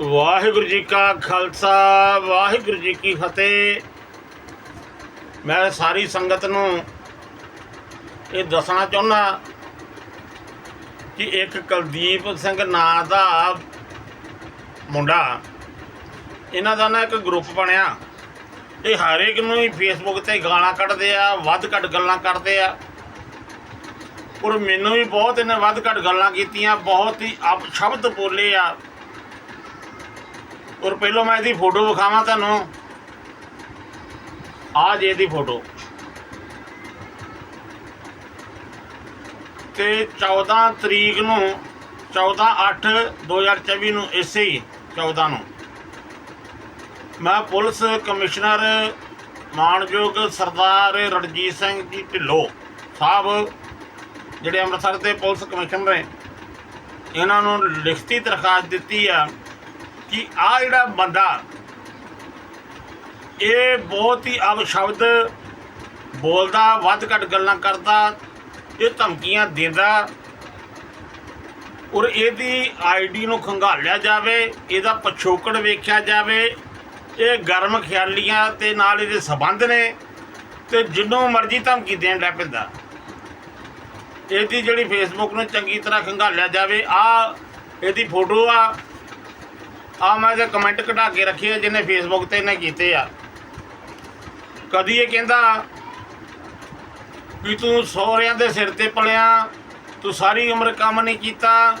ਵਾਹਿਗੁਰੂ ਜੀ ਕਾ ਖਾਲਸਾ, ਵਾਹਿਗੁਰੂ ਜੀ ਕੀ ਫਤਿਹ। ਮੈਂ ਸਾਰੀ ਸੰਗਤ ਨੂੰ ਇਹ ਦੱਸਣਾ ਚਾਹੁੰਦਾ ਕਿ ਇੱਕ ਕੁਲਦੀਪ ਸਿੰਘ ਨਾਂ ਦਾ ਮੁੰਡਾ, ਇਹਨਾਂ ਦਾ ਨਾ ਇੱਕ ਗਰੁੱਪ ਬਣਿਆ। ਇਹ ਹਰ ਇੱਕ ਨੂੰ ਹੀ ਫੇਸਬੁੱਕ ਤੇ ਗਾਲਾਂ ਕੱਢਦੇ ਆ, ਵੱਧ ਘੱਟ ਗੱਲਾਂ ਕਰਦੇ ਆ। ਔਰ ਮੈਨੂੰ ਵੀ ਬਹੁਤ ਇਹਨੇ ਵੱਧ ਘੱਟ ਗੱਲਾਂ ਕੀਤੀਆਂ, ਬਹੁਤ ਹੀ ਅਪਸ਼ਬਦ ਬੋਲੇ ਆ। ਔਰ ਪਹਿਲਾਂ ਮੈਂ ਇਹਦੀ ਫੋਟੋ ਵਿਖਾਵਾਂ ਤੁਹਾਨੂੰ। ਆ ਜੇ ਇਹਦੀ ਫੋਟੋ। ਤੇ 14 ਤਰੀਕ ਨੂੰ 14 8 2024 ਨੂੰ ਇਸੇ ਹੀ 14 ਨੂੰ। ਮੈਂ ਪੁਲਿਸ ਕਮਿਸ਼ਨਰ ਮਾਨਯੋਗ ਸਰਦਾਰ ਰਣਜੀਤ ਸਿੰਘ ਜੀ ਢਿੱਲੋਂ ਸਾਹਿਬ, ਜਿਹੜੇ ਅੰਮ੍ਰਿਤਸਰ ਦੇ ਪੁਲਿਸ ਕਮਿਸ਼ਨਰ ਨੇ, ਇਹਨਾਂ ਨੂੰ ਲਿਖਤੀ ਦਰਖਾਸਤ ਦਿੱਤੀ ਆ। ਕਿ ਆ ਜਿਹੜਾ ਬੰਦਾ, ਇਹ ਬਹੁਤ ਹੀ ਅਪਸ਼ਬਦ ਬੋਲਦਾ, ਵੱਧ ਘੱਟ ਗੱਲਾਂ ਕਰਦਾ, ਇਹ ਧਮਕੀਆਂ ਦਿੰਦਾ, ਔਰ ਇਹਦੀ ਆਈਡੀ ਨੂੰ ਖੰਗਾਲਿਆ ਜਾਵੇ, ਇਹਦਾ ਪਛੋਕੜ ਵੇਖਿਆ ਜਾਵੇ, ਇਹ ਗਰਮ ਖਿਆਲੀਆਂ ਤੇ ਨਾਲ ਇਹਦੇ ਸਬੰਧ ਨੇ ਤੇ ਜਿੰਨੂੰ ਮਰਜ਼ੀ ਧਮਕੀ ਦੇਣ ਲੱਗ ਪੈਂਦਾ। ਇਹਦੀ ਜਿਹੜੀ ਫੇਸਬੁੱਕ ਨੂੰ ਚੰਗੀ ਤਰ੍ਹਾਂ ਖੰਗਾਲਿਆ ਜਾਵੇ ਆ ਇਹਦੀ ਫੋਟੋ ਆ ਆ ਮੈਂ ਇਹਦੇ ਕਮੈਂਟ ਘਟਾ ਕੇ ਰੱਖੇ ਆ, ਜਿਹਨੇ ਫੇਸਬੁੱਕ ਤੇ ਨੇ ਕੀਤੇ ਆ। ਕਦੀ ਇਹ ਕਹਿੰਦਾ ਵੀ ਤੂੰ ਸਹੁਰਿਆਂ ਦੇ ਸਿਰ ਤੇ ਪਲਿਆ, ਤੂੰ ਸਾਰੀ ਉਮਰ ਕੰਮ ਨਹੀਂ ਕੀਤਾ,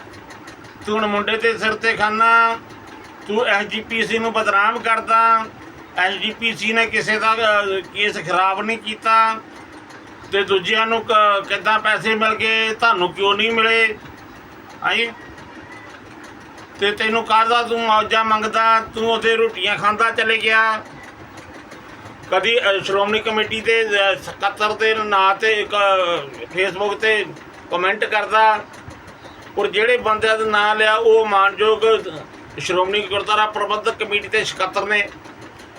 ਤੂੰ ਹੁਣ ਮੁੰਡੇ ਤੇ ਸਿਰ ਤੇ ਖਾਨਾ, ਤੂੰ ਐਸਜੀਪੀਸੀ ਨੂੰ ਬਦਨਾਮ ਕਰਦਾ ਐਸਜੀਪੀਸੀ ਨੇ ਕਿਸੇ ਦਾ ਕੇਸ ਖਰਾਬ ਨਹੀਂ ਕੀਤਾ, ਤੇ ਦੂਜਿਆਂ ਨੂੰ ਕ- ਕਿੱਦਾਂ ਪੈਸੇ ਮਿਲ ਗਏ, ਤੁਹਾਨੂੰ ਕਿਉਂ ਨਹੀਂ ਮਿਲੇ? ਆਈ? ਤੇ ਤੈਨੂੰ ਕਾਹਦਾ ਤੂੰ ਮੌਜਾਂ ਮੰਗਦਾ? ਤੂੰ ਉਹਦੇ ਰੋਟੀਆਂ ਖਾਂਦਾ ਚਲੇ ਗਿਆ। ਕਦੀ ਸ਼੍ਰੋਮਣੀ ਕਮੇਟੀ ਦੇ ਸਕੱਤਰ ਦੇ ਨਾਂ ਤੇ ਇੱਕ ਫੇਸਬੁੱਕ ਤੇ ਕਮੈਂਟ ਕਰਦਾ। ਔਰ ਜਿਹੜੇ ਬੰਦਿਆਂ ਦਾ ਨਾਂ ਲਿਆ, ਉਹ ਮਾਨਯੋਗ ਸ਼੍ਰੋਮਣੀ ਗੁਰਦੁਆਰਾ ਪ੍ਰਬੰਧਕ ਕਮੇਟੀ ਦੇ ਸਕੱਤਰ ਨੇ।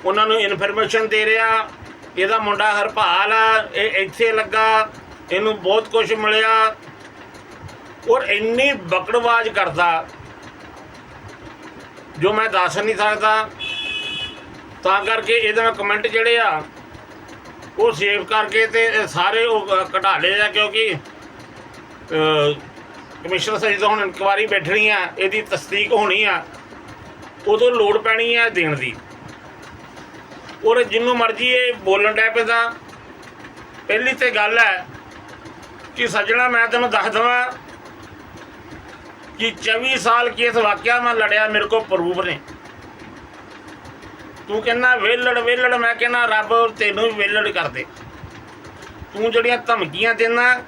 ਉਹਨਾਂ ਨੂੰ ਇਨਫੋਰਮੇਸ਼ਨ ਦੇ ਰਿਹਾ। ਇਹਦਾ ਮੁੰਡਾ ਹਰਪਾਲ ਆ, ਇਹ ਇੱਥੇ ਲੱਗਾ। ਇਹਨੂੰ ਬਹੁਤ ਕੁਝ ਮਿਲਿਆ। ਔਰ ਇੰਨੀ ਬਕੜਵਾਜ ਕਰਦਾ। ਜੋ ਮੈਂ ਦੱਸ ਨਹੀਂ ਸਕਦਾ, ਤਾਂ ਕਰਕੇ ਇਹਦੇ ਨਾਲ ਕਮੈਂਟ ਜਿਹੜੇ ਆ, ਉਹ ਸੇਵ ਕਰਕੇ ਤੇ ਸਾਰੇ ਉਹ ਘਟਾ ਲਏ ਆ ਕਿਉਂਕਿ ਕਮਿਸ਼ਨਰ ਸਾਹਿਬ ਜਦੋਂ ਹੁਣ ਇਨਕੁਆਰੀ ਬੈਠਣੀ ਆ, ਇਹਦੀ ਤਸਦੀਕ ਹੋਣੀ ਆ, ਉਦੋਂ ਲੋੜ ਪੈਣੀ ਆ ਦੇਣ ਦੀ। ਔਰ ਜਿੰਨੂੰ ਮਰਜ਼ੀ ਇਹ ਬੋਲਣ ਡੈ ਪੈਂਦਾ, ਪਹਿਲੀ ਤੇ ਗੱਲ ਹੈ ਕਿ ਸੱਜਣਾ ਮੈਂ ਤੈਨੂੰ ਦੱਸ ਦਵਾਂ ਕਿ 24 ਸਾਲ ਕੇਸ ਵਾਕਿਆ ਮੈਂ ਲੜਿਆ ਮੇਰੇ ਕੋਲ ਪ੍ਰੂਫ ਨੇ। ਤੂੰ ਕਹਿੰਦਾ ਵੇਲੜ ਵੇਲੜ ਮੈਂ ਕਹਿੰਦਾ, ਰੱਬ ਤੈਨੂੰ ਵੀ ਵੇਲੜ ਕਰ ਦੇ। ਤੂੰ ਜਿਹੜੀਆਂ ਧਮਕੀਆਂ ਦੇਣਾ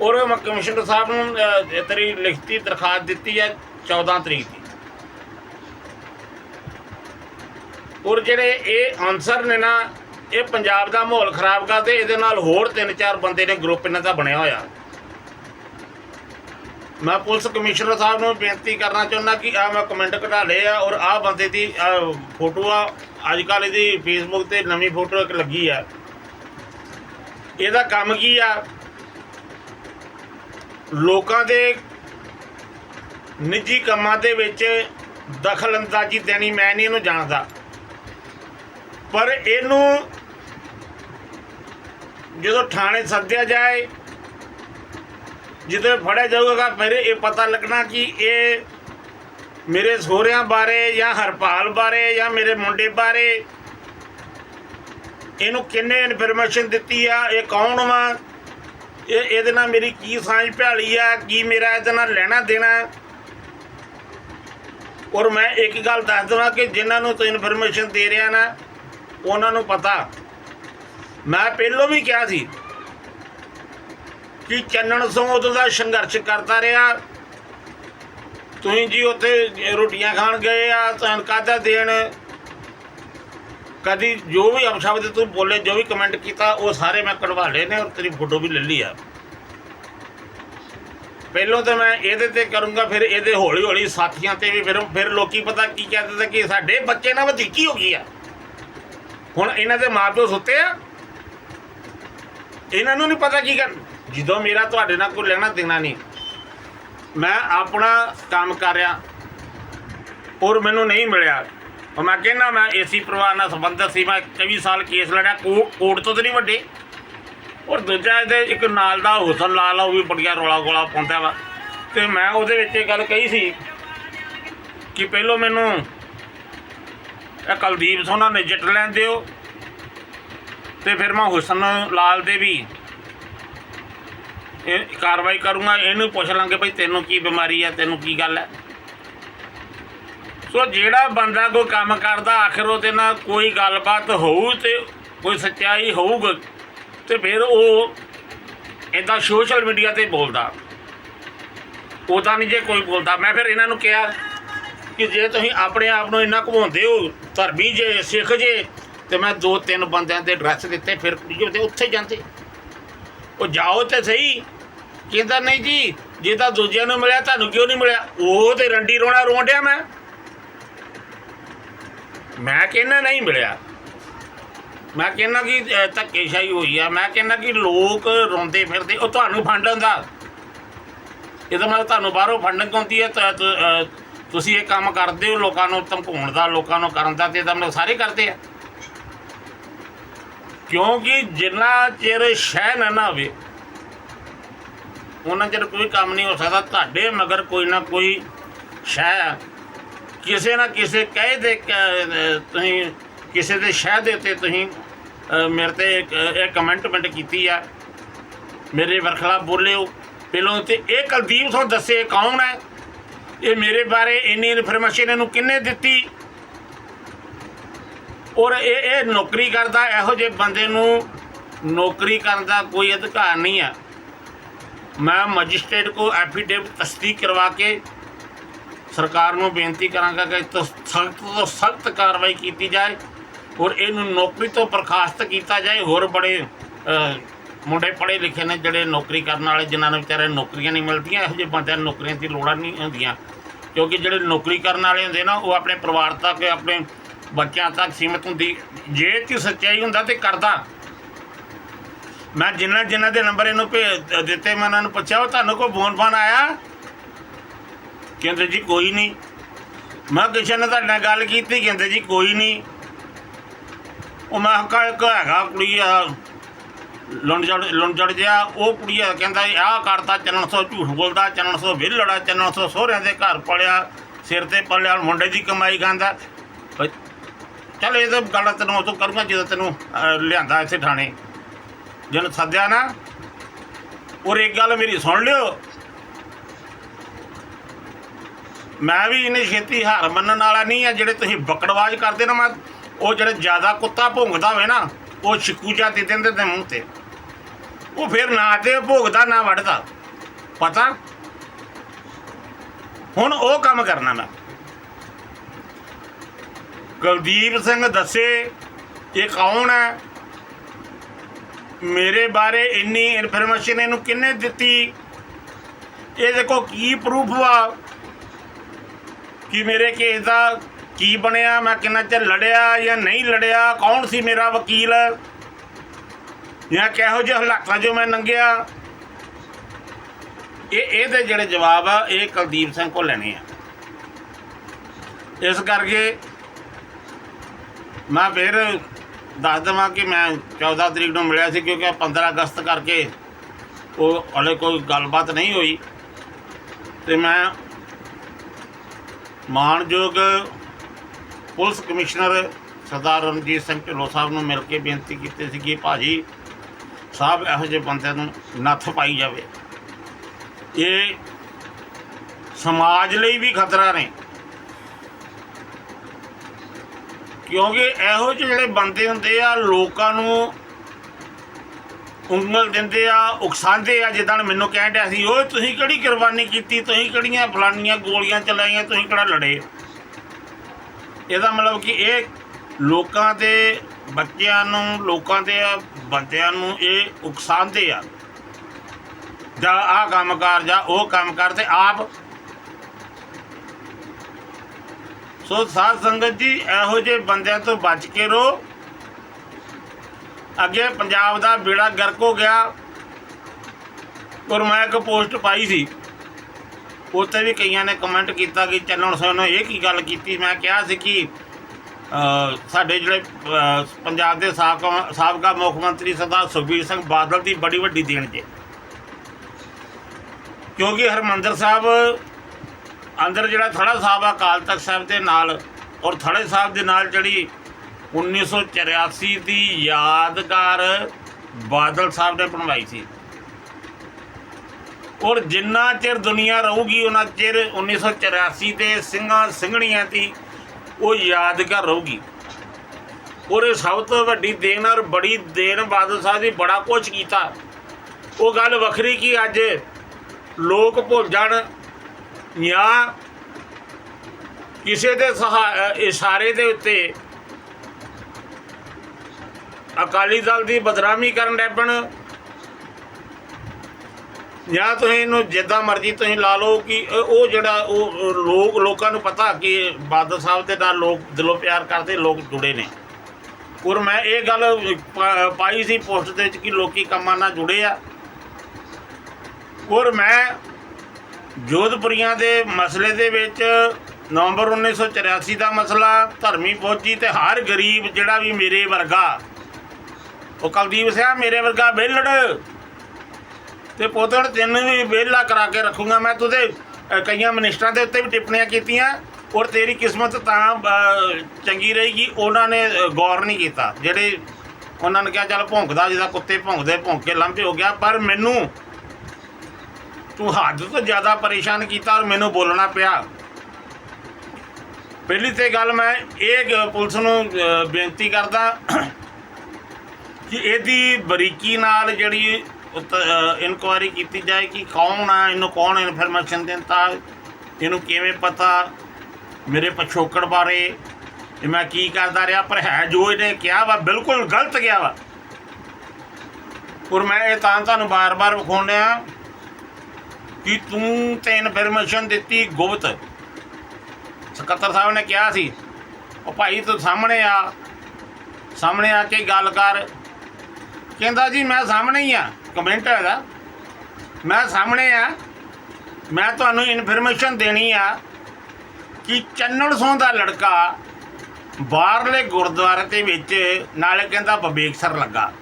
ਔਰ ਮੈਂ ਕਮਿਸ਼ਨਰ ਸਾਹਿਬ ਨੂੰ ਤੇਰੀ ਲਿਖਤੀ ਦਰਖਾਸਤ ਦਿੱਤੀ ਹੈ 14 ਤਰੀਕ ਦੀ। ਔਰ ਜਿਹੜੇ ਇਹ ਆਨਸਰ ਨੇ ਨਾ, ਇਹ ਪੰਜਾਬ ਦਾ ਮਾਹੌਲ ਖਰਾਬ ਕਰਦੇ, ਇਹਦੇ ਨਾਲ ਹੋਰ ਤਿੰਨ ਚਾਰ ਬੰਦੇ ਨੇ ਗਰੁੱਪ ਇਹਨਾਂ ਦਾ ਬਣਿਆ ਹੋਇਆ। ਮੈਂ ਪੁਲਿਸ ਕਮਿਸ਼ਨਰ ਸਾਹਿਬ ਨੂੰ ਬੇਨਤੀ ਕਰਨਾ ਚਾਹੁੰਦਾ ਕਿ ਆ ਮੈਂ ਕਮੈਂਟ ਕਢਾ ਲਏ ਆ ਔਰ ਆ ਬੰਦੇ ਦੀ, ਆਹ ਫੋਟੋ ਆ ਅੱਜ ਕੱਲ੍ਹ ਇਹਦੀ ਫੇਸਬੁੱਕ ਤੇ ਨਵੀਂ ਫੋਟੋ ਇੱਕ ਲੱਗੀ ਆ। ਇਹਦਾ ਕੰਮ ਕੀ ਆ? ਲੋਕਾਂ ਦੇ ਨਿੱਜੀ ਕੰਮਾਂ ਦੇ ਵਿੱਚ ਦਖਲ ਅੰਦਾਜ਼ੀ ਦੇਣੀ ਮੈਂ ਨਹੀਂ ਇਹਨੂੰ ਜਾਣਦਾ। ਪਰ ਇਹਨੂੰ ਜਦੋਂ ਥਾਣੇ ਸੱਦਿਆ ਜਾਏ ਜਦੋਂ ਫੜਿਆ ਜਾਊਗਾ ਫਿਰ ਇਹ ਪਤਾ ਲੱਗਣਾ ਕਿ ਇਹ ਮੇਰੇ ਸਹੁਰਿਆਂ ਬਾਰੇ ਜਾਂ ਹਰਪਾਲ ਬਾਰੇ ਜਾਂ ਮੇਰੇ ਮੁੰਡੇ ਬਾਰੇ ਇਹਨੂੰ ਕਿੰਨੇ ਇਨਫੋਰਮੇਸ਼ਨ ਦਿੱਤੀ ਆ, ਇਹ ਕੌਣ ਵਾ? ਇਹ ਇਹਦੇ ਨਾਲ ਮੇਰੀ ਕੀ ਸਾਂਝ ਭਿਆਲੀ ਆ, ਕੀ ਮੇਰਾ ਇਹਦੇ ਨਾਲ ਲੈਣਾ ਦੇਣਾ? ਔਰ ਮੈਂ ਇੱਕ ਗੱਲ ਦੱਸ ਦਵਾਂ ਕਿ ਜਿਨ੍ਹਾਂ ਨੂੰ ਤੂੰ ਇਨਫੋਰਮੇਸ਼ਨ ਦੇ ਰਿਹਾ ਨਾ, ਉਹਨਾਂ ਨੂੰ ਪਤਾ। ਮੈਂ ਪਹਿਲੋਂ ਵੀ ਕਿਹਾ ਸੀ ਕਿ ਚੰਨਣ ਸਿੰਘ ਉਦੋਂ ਦਾ ਸੰਘਰਸ਼ ਕਰਦਾ ਰਿਹਾ। ਤੁਸੀਂ ਜੀ ਉੱਥੇ ਰੋਟੀਆਂ ਖਾਣ ਗਏ ਆ ਤਾਂ ਦੇਣ? ਕਦੀ ਜੋ ਵੀ ਅਪਸ਼ਬਦ ਤੂੰ ਬੋਲੇ, ਜੋ ਵੀ ਕਮੈਂਟ ਕੀਤਾ, ਉਹ ਸਾਰੇ ਮੈਂ ਕਢਵਾ ਲਏ ਨੇ ਔਰ ਤੇਰੀ ਫੋਟੋ ਵੀ ਲੈ ਲਈ ਆ। ਪਹਿਲੋਂ ਤਾਂ ਮੈਂ ਇਹਦੇ ਤੇ ਕਰੂੰਗਾ, ਫਿਰ ਇਹਦੇ ਹੌਲੀ ਹੌਲੀ ਸਾਥੀਆਂ ਤੇ ਵੀ ਫਿਰ ਫਿਰ ਲੋਕੀ ਪਤਾ ਕੀ ਕਹਿੰਦੇ ਤੇ ਕਿ ਸਾਡੇ ਬੱਚੇ ਨਾਲ ਵਧੀਕੀ ਹੋ ਗਈ ਆ। ਹੁਣ ਇਹਨਾਂ ਦੇ ਮਾਪਿਓ ਸੁੱਤੇ ਆ। ਇਹਨਾਂ ਨੂੰ ਨਹੀਂ ਪਤਾ ਕੀ ਕਰਨ ਜਦੋਂ ਮੇਰਾ ਤੁਹਾਡੇ ਨਾਲ ਕੋਈ ਲੈਣਾ ਦੇਣਾ ਨਹੀਂ, ਮੈਂ ਆਪਣਾ ਕੰਮ ਕਰ ਰਿਹਾ, ਔਰ ਮੈਨੂੰ ਨਹੀਂ ਮਿਲਿਆ। ਉਹ ਮੈਂ ਕਹਿੰਦਾ, ਮੈਂ ਏਸੀ ਪਰਿਵਾਰ ਨਾਲ ਸੰਬੰਧਿਤ ਸੀ, ਮੈਂ 24 ਸਾਲ ਕੇਸ ਲੜਿਆ, ਕੋ- ਕੋਰਟ ਤੋਂ ਤਾਂ ਨਹੀਂ ਵੱਡੇ। ਔਰ ਦੂਜਾ ਇਹਦੇ ਇੱਕ ਨਾਲ ਦਾ ਹੁਸਨ ਲਾਲ ਆ ਉਹ ਵੀ ਬੜੀਆ ਰੋਲਾ ਗੋਲਾ ਪਾਉਂਦਾ ਵਾ। ਤੇ ਮੈਂ ਉਹਦੇ ਵਿੱਚ ਇਹ ਗੱਲ ਕਹੀ ਸੀ ਕਿ ਪਹਿਲੋਂ ਮੈਨੂੰ ਇਹ ਕੁਲਦੀਪ ਸੋਨਾ ਨੇ ਜਿੱਟ ਲੈਣ ਦਿਓ, ਤੇ ਫਿਰ ਮੈਂ ਹੁਸਨ ਲਾਲ ਦੇ ਵੀ ਇਹ ਕਾਰਵਾਈ ਕਰੂੰਗਾ, ਇਹਨੂੰ ਪੁੱਛ ਲਾਂਗੇ ਭਾਈ ਤੈਨੂੰ ਕੀ ਬਿਮਾਰੀ ਹੈ ਤੈਨੂੰ ਕੀ ਗੱਲ ਹੈ ਸੋ ਜਿਹੜਾ ਬੰਦਾ ਕੋਈ ਕੰਮ ਕਰਦਾ, ਆਖਰ ਉਹਦੇ ਨਾਲ ਕੋਈ ਗੱਲਬਾਤ ਹੋਊ ਤੇ ਕੋਈ ਸੱਚਾਈ ਹੋਊਗਾ, ਤੇ ਫਿਰ ਉਹ ਇਦਾਂ ਸੋਸ਼ਲ ਮੀਡੀਆ ਤੇ ਬੋਲਦਾ। ਉਹਦਾ ਨਹੀਂ ਜੇ ਕੋਈ ਬੋਲਦਾ। ਮੈਂ ਫਿਰ ਇਹਨਾਂ ਨੂੰ ਕਿਹਾ ਕਿ ਜੇ ਤੁਸੀਂ ਆਪਣੇ ਆਪ ਨੂੰ ਇੰਨਾ ਘਵਾਉਂਦੇ ਹੋ, ਧਰਮੀ ਜੇ, ਸਿੱਖ ਜੇ, ਤੇ ਮੈਂ ਦੋ ਤਿੰਨ ਬੰਦਿਆਂ ਦੇ ਐਡਰੈਸ ਦਿੱਤੇ, ਫਿਰ ਕੁੜੀਓ ਤੇ ਉੱਥੇ ਜਾਂਦੇ। ਉਹ ਜਾਓ ਤੇ ਸਹੀ। ਕਹਿੰਦਾ, ਨਹੀਂ ਜੀ, ਜੇ ਤਾਂ ਦੂਜਿਆਂ ਨੂੰ ਮਿਲਿਆ, ਤੁਹਾਨੂੰ ਕਿਉਂ ਨਹੀਂ ਮਿਲਿਆ? ਉਹ ਤੇ ਰੰਡੀ ਰੋਣਾ ਰੋਣ ਡਿਆ ਮੈਂ। ਮੈਂ ਕਹਿੰਦਾ, ਨਹੀਂ ਮਿਲਿਆ। ਮੈਂ ਕਹਿੰਦਾ ਕਿ ਧੱਕੇਸ਼ਾਹੀ ਹੋਈ ਆ। ਮੈਂ ਕਹਿੰਦਾ ਕਿ ਲੋਕ ਰੋਂਦੇ ਫਿਰਦੇ, ਉਹ ਤੁਹਾਨੂੰ ਫੰਡਣ ਦਾ। ਇਹਦਾ ਮਤਲਬ ਤੁਹਾਨੂੰ ਬਾਹਰੋਂ ਫੰਡਿੰਗ ਆਉਂਦੀ ਹੈ ਤੁਸੀਂ ਇਹ ਕੰਮ ਕਰਦੇ ਹੋ, ਲੋਕਾਂ ਨੂੰ ਧਮਕਾਉਣ ਦਾ, ਲੋਕਾਂ ਨੂੰ ਕਰਨ ਦਾ ਤੇ ਇਹਦਾ ਮਤਲਬ ਸਾਰੇ ਕਰਦੇ ਆ। ਕਿਉਂਕਿ ਜਿੰਨਾ ਚਿਰ ਸ਼ਹਿ ਨਾ ਨਾ ਹੋਵੇ ਉਹਨਾਂ ਚਿਰ ਕੋਈ ਕੰਮ ਨਹੀਂ ਹੋ ਸਕਦਾ। ਤੁਹਾਡੇ ਮਗਰ ਕੋਈ ਨਾ ਕੋਈ ਸ਼ਹਿ ਕਿਸੇ ਨਾ ਕਿਸੇ ਕਹਿ ਦੇ ਕ- ਤੁਸੀਂ ਕਿਸੇ ਦੇ ਸ਼ਹਿ ਦੇ ਉੱਤੇ ਤੁਸੀਂ ਮੇਰੇ ਤੇ ਇਹ ਕਮੈਂਟਮੈਂਟ ਕੀਤੀ ਆ। ਮੇਰੇ ਵਰਖਲਾ ਬੋਲਿਓ। ਪਹਿਲੋਂ ਤੇ ਇਹ ਕੁਲਦੀਪ ਤੁਹਾਨੂੰ ਦੱਸੇ ਕੌਣ ਹੈ? ਇਹ ਮੇਰੇ ਬਾਰੇ ਇੰਨੀ ਇਨਫੋਰਮੇਸ਼ਨ ਇਹਨੂੰ ਕਿੰਨੇ ਦਿੱਤੀ? ਔਰ ਇਹ ਇਹ ਨੌਕਰੀ ਕਰਦਾ, ਇਹੋ ਜਿਹੇ ਬੰਦੇ ਨੂੰ ਨੌਕਰੀ ਕਰਨ ਦਾ ਕੋਈ ਅਧਿਕਾਰ ਨਹੀਂ ਹੈ ਮੈਂ ਮੈਜਿਸਟ੍ਰੇਟ ਕੋ ਐਫੀਡੇਵਿਟ ਤਸਦੀਕ ਕਰਵਾ ਕੇ ਸਰਕਾਰ ਨੂੰ ਬੇਨਤੀ ਕਰਾਂਗਾ ਕਿ ਸਖਤ ਤੋਂ ਸਖਤ ਕਾਰਵਾਈ ਕੀਤੀ ਜਾਏ ਔਰ ਇਹਨੂੰ ਨੌਕਰੀ ਤੋਂ ਬਰਖਾਸਤ ਕੀਤਾ ਜਾਏ। ਹੋਰ ਬੜੇ ਮੁੰਡੇ ਪੜ੍ਹੇ ਲਿਖੇ ਨੇ ਜਿਹੜੇ ਨੌਕਰੀ ਕਰਨ ਵਾਲੇ, ਜਿਨ੍ਹਾਂ ਨੂੰ ਵਿਚਾਰੇ ਨੌਕਰੀਆਂ ਨਹੀਂ ਮਿਲਦੀਆਂ, ਇਹੋ ਜਿਹੇ ਬੰਦਿਆਂ ਨੂੰ ਨੌਕਰੀਆਂ ਦੀ ਲੋੜਾਂ ਨਹੀਂ ਹੁੰਦੀਆਂ। ਕਿਉਂਕਿ ਜਿਹੜੇ ਨੌਕਰੀ ਕਰਨ ਵਾਲੇ ਹੁੰਦੇ ਨਾ, ਉਹ ਆਪਣੇ ਪਰਿਵਾਰ ਤੱਕ, ਆਪਣੇ ਬੱਚਿਆਂ ਤੱਕ ਸੀਮਿਤ ਹੁੰਦੀ। ਜੇ ਕਿ ਸੱਚਾਈ ਹੁੰਦਾ ਤੇ ਕਰਦਾ। ਮੈਂ ਜਿਨ੍ਹਾਂ ਜਿਨ੍ਹਾਂ ਦੇ ਨੰਬਰ ਇਹਨੂੰ ਭੇਜ ਦਿੱਤੇ, ਮੈਂ ਉਹਨਾਂ ਨੂੰ ਪੁੱਛਿਆ, ਉਹ ਤੁਹਾਨੂੰ ਕੋਈ ਫੋਨ ਫਾਨ ਆਇਆ? ਕਹਿੰਦੇ ਜੀ, ਕੋਈ ਨਹੀਂ। ਮੈਂ ਕਿਸੇ ਨੇ ਤੁਹਾਡੇ ਨਾਲ ਗੱਲ ਕੀਤੀ, ਕਹਿੰਦੇ ਜੀ, ਕੋਈ ਨਹੀਂ। ਉਹ ਮੈਂ ਕਿਹਾ, ਇੱਕ ਹੈਗਾ ਕੁੜੀ ਆ ਲੁੰਡਜੜ ਲੁੰਡਜੜ ਜਿਹਾ, ਉਹ ਕੁੜੀ ਆ, ਕਹਿੰਦਾ, ਆਹ ਕਰਤਾ ਚੰਨਣ ਸੌ ਝੂਠ ਬੋਲਦਾ ਚੰਨਣ ਸੌ ਵਿਹਲੜਾ ਚੰਨਣ ਸੌ ਸਹੁਰਿਆਂ ਦੇ ਘਰ ਪਲਿਆ, ਸਿਰ ਤੇ ਪਲਿਆ, ਮੁੰਡੇ ਦੀ ਕਮਾਈ ਖਾਂਦਾ। ਬਈ ਚੱਲ, ਇਹ ਤਾਂ ਗੱਲ ਤੈਨੂੰ ਉਦੋਂ ਕਰੂੰਗਾ, ਜਦੋਂ ਤੈਨੂੰ ਲਿਆਂਦਾ ਇੱਥੇ ਥਾਣੇ। ਜਿਹਨੂੰ ਸੱਦਿਆ ਨਾ, ਔਰ ਇੱਕ ਗੱਲ ਮੇਰੀ ਸੁਣ ਲਿਓ। ਮੈਂ ਵੀ ਇਹਨੇ ਛੇਤੀ ਹਾਰ ਮੰਨਣ ਵਾਲਾ ਨਹੀਂ ਆ, ਜਿਹੜੇ ਤੁਸੀਂ ਬਕੜਵਾਜ ਕਰਦੇ ਨਾ ਮੈਂ, ਉਹ ਜਿਹੜੇ ਜ਼ਿਆਦਾ ਕੁੱਤਾ ਭੌਂਕਦਾ ਹੋਵੇ ਨਾ, ਉਹ ਛਿੱਕੂ ਦੇ ਦਿੰਦੇ ਤੇ ਮੂੰਹ ਤੇ। ਉਹ ਫਿਰ ਨਾ ਤੇ ਭੋਗਦਾ ਨਾ ਵੜਦਾ ਪਤਾ? ਹੁਣ ਉਹ ਕੰਮ ਕਰਨਾ ਮੈਂ। ਕੁਲਦੀਪ ਸਿੰਘ ਦੱਸੇ, ਇਹ ਕੌਣ ਹੈ? ਮੇਰੇ ਬਾਰੇ ਇੰਨੀ ਇਨਫੋਰਮੇਸ਼ਨ ਇਹਨੂੰ ਕਿੰਨੇ ਦਿੱਤੀ? ਇਹ ਦੇਖੋ ਕੀ ਪ੍ਰੂਫ ਵਾ? ਕਿ ਮੇਰੇ ਕੇਸ ਦਾ ਕੀ ਬਣਿਆ? ਮੈਂ ਕਿੰਨਾ ਚਿਰ ਲੜਿਆ ਜਾਂ ਨਹੀਂ ਲੜਿਆ? ਕੌਣ ਸੀ ਮੇਰਾ ਵਕੀਲ? ਜਾਂ ਕਿਹੋ ਜਿਹੇ ਹਾਲਾਤਾਂ 'ਚੋਂ ਮੈਂ ਲੰਘਿਆ ਇਹ ਇਹਦੇ ਜਿਹੜੇ ਜਵਾਬ ਆ, ਇਹ ਕੁਲਦੀਪ ਸਿੰਘ ਕੋਲ ਲੈਣੇ ਆ। ਇਸ ਕਰਕੇ ਮੈਂ ਫਿਰ ਦੱਸ ਦੇਵਾਂ ਕਿ ਮੈਂ 14 ਤਰੀਕ ਨੂੰ ਮਿਲਿਆ ਸੀ ਕਿਉਂਕਿ 15 ਅਗਸਤ ਕਰਕੇ ਉਹ ਹਲੇ ਕੋਈ ਗੱਲਬਾਤ ਨਹੀਂ ਹੋਈ। ਤੇ ਮੈਂ ਮਾਨਯੋਗ ਪੁਲਿਸ ਕਮਿਸ਼ਨਰ ਸਰਦਾਰ ਰਣਜੀਤ ਸਿੰਘ ਢਿੱਲੋਂ ਸਾਹਿਬ ਨੂੰ ਮਿਲ ਕੇ ਬੇਨਤੀ ਕੀਤੀ ਸੀ ਕਿ ਭਾਜੀ ਸਾਹਿਬ ਇਹੋ ਜਿਹੇ ਬੰਦਿਆਂ ਨੂੰ ਨੱਥ ਪਾਈ ਜਾਵੇ। ਇਹ ਸਮਾਜ ਲਈ ਵੀ ਖਤਰਾ ਨੇ। ਕਿਉਂਕਿ ਇਹੋ ਜਿਹੇ ਜਿਹੜੇ ਬੰਦੇ ਹੁੰਦੇ ਆ, ਲੋਕਾਂ ਨੂੰ ਉਂਗਲ ਦਿੰਦੇ ਆ, ਉਕਸਾਉਂਦੇ ਆ, ਜਿੱਦਾਂ ਮੈਨੂੰ ਕਹਿਣ ਡਿਆ ਸੀ, ਓਏ, ਤੁਸੀਂ ਕਿਹੜੀ ਕੁਰਬਾਨੀ ਕੀਤੀ? ਤੁਸੀਂ ਕਿਹੜੀਆਂ ਫਲਾਨੀਆਂ ਗੋਲੀਆਂ ਚਲਾਈਆਂ? ਤੁਸੀਂ ਕਿਹੜਾ ਲੜੇ? ਇਹਦਾ ਮਤਲਬ ਕਿ ਇਹ ਲੋਕਾਂ ਦੇ ਬੱਚਿਆਂ ਨੂੰ, ਲੋਕਾਂ ਦੇ ਬੰਦਿਆਂ ਨੂੰ ਇਹ ਉਕਸਾਉਂਦੇ ਆ। ਜਾਂ ਆਹ ਕੰਮ ਕਰ ਜਾਂ ਉਹ ਕੰਮ ਕਰ ਤੇ ਆਪ ਸੋ ਸਾਧ ਸੰਗਤ ਜੀ, ਇਹੋ ਜਿਹੇ ਬੰਦਿਆਂ ਤੋਂ ਬਚ ਕੇ ਰਹੋ। ਅੱਗੇ ਪੰਜਾਬ ਦਾ ਬੇੜਾ ਗਰਕ ਹੋ ਗਿਆ। ਔਰ ਮੈਂ ਇੱਕ ਪੋਸਟ ਪਾਈ ਸੀ। ਉੱਥੇ ਵੀ ਕਈਆਂ ਨੇ ਕਮੈਂਟ ਕੀਤਾ ਕਿ ਚੱਲਣ ਸਿੰਘ ਨੇ ਇਹ ਕੀ ਗੱਲ ਕੀਤੀ? ਮੈਂ ਕਿਹਾ ਸੀ ਕਿ ਸਾਡੇ ਜਿਹੜੇ ਪੰਜਾਬ ਦੇ ਸਾਬਕਾ ਸਾਬਕਾ ਮੁੱਖ ਮੰਤਰੀ ਸਰਦਾਰ ਸੁਖਬੀਰ ਸਿੰਘ ਬਾਦਲ ਦੀ ਬੜੀ ਵੱਡੀ ਦੇਣ ਜੇ। ਕਿਉਂਕਿ ਹਰਮੰਦਰ ਸਾਹਿਬ ਅੰਦਰ ਜਿਹੜਾ ਥੜਾ ਸਾਹਿਬ ਆ, ਅਕਾਲ ਤਖਤ ਸਾਹਿਬ ਦੇ ਨਾਲ, ਔਰ ਥੜੇ ਸਾਹਿਬ ਦੇ ਨਾਲ ਜਿਹੜੀ 1984 ਦੀ ਯਾਦਗਾਰ ਬਾਦਲ ਸਾਹਿਬ ਨੇ ਬਣਵਾਈ ਸੀ। ਔਰ ਜਿੰਨਾ ਚਿਰ ਦੁਨੀਆ ਰਹੂਗੀ, ਉਹਨਾਂ ਚਿਰ 1984 ਦੇ ਸਿੰਘਾਂ ਸਿੰਘਣੀਆਂ ਦੀ ਉਹ ਯਾਦਗਾਰ ਰਹੂਗੀ। ਔਰ ਇਹ ਸਭ ਤੋਂ ਵੱਡੀ ਦੇਣ ਔਰ ਬੜੀ ਦੇਣ ਬਾਦਲ ਸਾਹਿਬ ਦੀ ਬੜਾ ਕੁਝ ਕੀਤਾ। ਉਹ ਗੱਲ ਵੱਖਰੀ ਕਿ ਅੱਜ ਲੋਕ ਭੁੱਲ ਜਾਣ ਜਾਂ ਕਿਸੇ ਦੇ ਸਹਾ- ਇਸ਼ਾਰੇ ਦੇ ਉੱਤੇ ਅਕਾਲੀ ਦਲ ਦੀ ਬਦਨਾਮੀ ਕਰਨ ਲੱਪਣ ਜਾਂ ਤੁਸੀਂ ਇਹਨੂੰ ਜਿੱਦਾਂ ਮਰਜ਼ੀ ਤੁਸੀਂ ਲਾ ਲਓ ਕਿ ਉਹ ਜਿਹੜਾ ਉਹ ਲੋਕ, ਲੋਕਾਂ ਨੂੰ ਪਤਾ ਕਿ ਬਾਦਲ ਸਾਹਿਬ ਦੇ ਨਾਲ ਲੋਕ ਦਿਲੋਂ ਪਿਆਰ ਕਰਦੇ, ਲੋਕ ਜੁੜੇ ਨੇ। ਔਰ ਮੈਂ ਇਹ ਗੱਲ ਪਾਈ ਸੀ ਪੋਸਟ ਦੇ ਵਿੱਚ ਕਿ ਲੋਕੀ ਕੰਮਾਂ ਨਾਲ ਜੁੜੇ ਆ। ਔਰ ਮੈਂ ਜੋਧਪੁਰੀਆਂ ਦੇ ਮਸਲੇ ਦੇ ਵਿੱਚ ਨਵੰਬਰ 1984 ਦਾ ਮਸਲਾ, ਧਰਮੀ ਫੌਜੀ ਤੇ ਹਰ ਗਰੀਬ ਜਿਹੜਾ ਵੀ ਮੇਰੇ ਵਰਗਾ, ਉਹ ਕਲਦੀਪ ਸਿੰਘ ਮੇਰੇ ਵਰਗਾ ਵਿਹਲੜ। ਤੇ ਪੋਤੜ ਤੈਨੂੰ ਵੀ ਵਿਹਲਾ ਕਰਾ ਕੇ ਰੱਖੂੰਗਾ ਮੈਂ ਤੁਦੇ ਕਈਆਂ ਮਨਿਸਟਰਾਂ ਦੇ ਉੱਤੇ ਵੀ ਟਿੱਪਣੀਆਂ ਕੀਤੀਆਂ, ਔਰ ਤੇਰੀ ਕਿਸਮਤ ਤਾਂ ਚੰਗੀ ਰਹੇਗੀ, ਉਹਨਾਂ ਨੇ ਗੌਰ ਨਹੀਂ ਕੀਤਾ। ਜਿਹੜੇ ਉਹਨਾਂ ਨੇ ਕਿਹਾ, ਚੱਲ ਭੌਂਕਦਾ ਜਿਹਦਾ ਕੁੱਤੇ ਭੌਂਕਦੇ, ਭੌਂਕ ਕੇ ਲੰਬੇ ਹੋ ਗਿਆ, ਪਰ ਮੈਨੂੰ ਤੂੰ ਹੱਦ ਤੋਂ ਜ਼ਿਆਦਾ ਪਰੇਸ਼ਾਨ ਕੀਤਾ ਔਰ ਮੈਨੂੰ ਬੋਲਣਾ ਪਿਆ। ਪਹਿਲੀ ਤੇ ਗੱਲ ਮੈਂ ਇਹ ਪੁਲਿਸ ਨੂੰ ਬੇਨਤੀ ਕਰਦਾ ਕਿ ਇਹਦੀ ਬਰੀਕੀ ਨਾਲ ਜਿਹੜੀ ਇਨਕੁਆਇਰੀ ਕੀਤੀ ਜਾਏ ਕਿ ਕੌਣ ਆ, ਇਹਨੂੰ ਕੌਣ ਇਨਫੋਰਮੇਸ਼ਨ ਦਿੰਦਾ, ਇਹਨੂੰ ਕਿਵੇਂ ਪਤਾ, ਮੇਰੇ ਪਿਛੋਕੜ ਬਾਰੇ ਇਹ ਮੈਂ ਕੀ ਕਰਦਾ ਰਿਹਾ, ਪਰ ਹੈ ਜੋ ਇਹਨੇ ਕਿਹਾ ਵਾ, ਬਿਲਕੁਲ ਗਲਤ ਗਿਆ ਵਾ। ਔਰ ਮੈਂ ਇਹ ਤਾਂ ਤੁਹਾਨੂੰ ਬਾਰ-ਬਾਰ ਵਿਖਾਉਂਦਿਆ ਕਿ ਤੂੰ ਤੇ ਇਨਫੋਰਮੇਸ਼ਨ ਦਿੱਤੀ ਗੁਪਤ। ਸਕੱਤਰ ਸਾਹਿਬ ਨੇ ਕਿਹਾ ਸੀ, ਉਹ ਭਾਈ ਤੂੰ ਸਾਹਮਣੇ ਆ ਸਾਹਮਣੇ ਆ ਕੇ ਗੱਲ ਕਰ। ਕਹਿੰਦਾ ਜੀ, ਮੈਂ ਸਾਹਮਣੇ ਹੀ ਆ ਕਮੈਂਟ ਹੈਗਾ। ਮੈਂ ਸਾਹਮਣੇ ਆ, ਮੈਂ ਤੁਹਾਨੂੰ ਇਨਫੋਰਮੇਸ਼ਨ ਦੇਣੀ ਆ ਕਿ ਚੰਨਣ ਸੋਹ ਦਾ ਲੜਕਾ ਬਾਹਰਲੇ ਗੁਰਦੁਆਰੇ ਦੇ ਵਿੱਚ ਨਾਲੇ ਕਹਿੰਦਾ ਬਬੇਕਸਰ ਲੱਗਾ।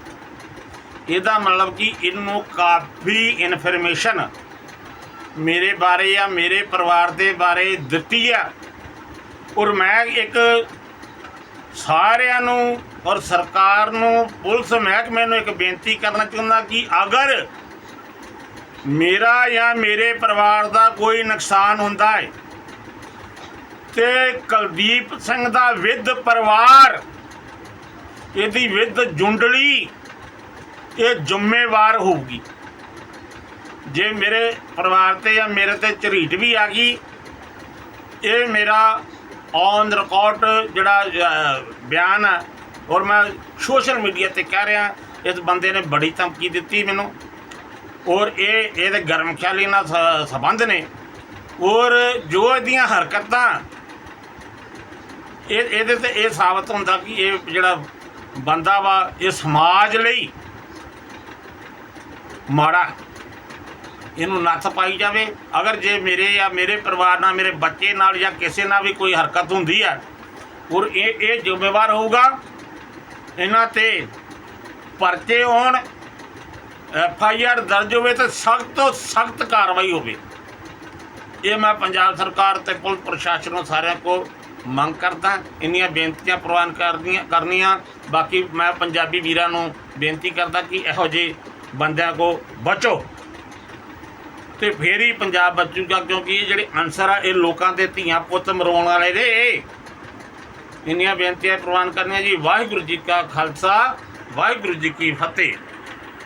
ਇਹਦਾ ਮਤਲਬ ਕਿ ਇਹਨੂੰ ਕਾਫੀ ਇਨਫੋਰਮੇਸ਼ਨ ਮੇਰੇ ਬਾਰੇ ਜਾਂ ਮੇਰੇ ਪਰਿਵਾਰ ਦੇ ਬਾਰੇ ਦਿੱਤੀ ਆ। ਔਰ ਮੈਂ ਇੱਕ ਸਾਰਿਆਂ ਨੂੰ ਔਰ ਸਰਕਾਰ ਨੂੰ, ਪੁਲਿਸ ਮਹਿਕਮੇ ਨੂੰ ਇੱਕ ਬੇਨਤੀ ਕਰਨਾ ਚਾਹੁੰਦਾ ਕਿ ਅਗਰ ਮੇਰਾ ਜਾਂ ਮੇਰੇ ਪਰਿਵਾਰ ਦਾ ਕੋਈ ਨੁਕਸਾਨ ਹੁੰਦਾ ਹੈ ਤੇ ਕੁਲਦੀਪ ਸਿੰਘ ਦਾ ਵਿਦ ਪਰਿਵਾਰ, ਇਹਦੀ ਵਿਦ ਜੁੰਡਲੀ, ਇਹ ਜ਼ਿੰਮੇਵਾਰ ਹੋਊਗੀ। ਜੇ ਮੇਰੇ ਪਰਿਵਾਰ ਤੇ ਜਾਂ ਮੇਰੇ ਤੇ ਝਰੀਟ ਵੀ ਆ ਗਈ, ਇਹ ਮੇਰਾ ਔਨ ਰਿਕਾਰਡ ਜਿਹੜਾ ਬਿਆਨ ਹੈ ਔਰ ਮੈਂ ਸੋਸ਼ਲ ਮੀਡੀਆ ਤੇ ਕਹਿ ਰਿਹਾ, ਇਸ ਬੰਦੇ ਨੇ ਬੜੀ ਧਮਕੀ ਦਿੱਤੀ ਮੈਨੂੰ, ਔਰ ਇਹ ਇਹਦੇ ਗਰਮ ਖਿਆਲੀ ਨਾਲ ਸ- ਸੰਬੰਧ ਨੇ, ਔਰ ਜੋ ਇਹਦੀਆਂ ਹਰਕਤਾਂ, ਇਹ, ਇਹਦੇ ਤੇ ਇਹ ਸਾਬਤ ਹੁੰਦਾ ਕਿ ਇਹ ਜਿਹੜਾ ਬੰਦਾ ਵਾ, ਇਹ ਸਮਾਜ ਲਈ ਮਾੜਾ ਇਹਨੂੰ ਨੱਥ ਪਾਈ ਜਾਵੇ। ਅਗਰ ਜੇ ਮੇਰੇ ਜਾਂ ਮੇਰੇ ਪਰਿਵਾਰ ਨਾਲ, ਮੇਰੇ ਬੱਚੇ ਨਾਲ ਜਾਂ ਕਿਸੇ ਨਾਲ ਵੀ ਕੋਈ ਹਰਕਤ ਹੁੰਦੀ ਹੈ, ਔਰ ਇਹ ਇਹ ਜ਼ਿੰਮੇਵਾਰ ਹੋਊਗਾ, ਇਹਨਾਂ ਤੇ ਪਰਚੇ ਹੋਣ, ਐਫ ਆਈ ਆਰ ਦਰਜ ਹੋਵੇ ਤੇ ਸਖਤ ਤੋਂ ਸਖਤ ਕਾਰਵਾਈ ਹੋਵੇ। ਇਹ ਮੈਂ ਪੰਜਾਬ ਸਰਕਾਰ ਤੇ ਪੁਲਿਸ ਪ੍ਰਸ਼ਾਸਨ ਨੂੰ ਸਾਰਿਆਂ ਕੋ ਮੰਗ ਕਰਦਾ। ਇੰਨੀਆਂ ਬੇਨਤੀਆਂ ਪ੍ਰਵਾਨ ਕਰਦੀਆਂ ਕਰਨੀਆਂ। ਬਾਕੀ ਮੈਂ ਪੰਜਾਬੀ ਵੀਰਾਂ ਨੂੰ ਬੇਨਤੀ ਕਰਦਾ ਕਿ ਇਹੋ ਜਿਹੇ ਬੰਦਿਆਂ ਕੋ ਬਚੋ। ਤੇ ਫੇਰ ਹੀ ਪੰਜਾਬ ਬਚੂਗਾ ਕਿਉਂਕਿ ਇਹ ਜਿਹੜੇ ਅਨਸਰ ਆ, ਇਹ ਲੋਕਾਂ ਦੇ ਧੀਆਂ ਪੁੱਤ ਮਰਾਉਣ ਵਾਲੇ ਨੇ। ਇੰਨੀਆਂ ਬੇਨਤੀਆਂ ਪ੍ਰਵਾਨ ਕਰਨੀਆਂ ਜੀ। ਵਾਹਿਗੁਰੂ ਜੀ ਕਾ ਖਾਲਸਾ, ਵਾਹਿਗੁਰੂ ਜੀ ਕੀ ਫਤਿਹ।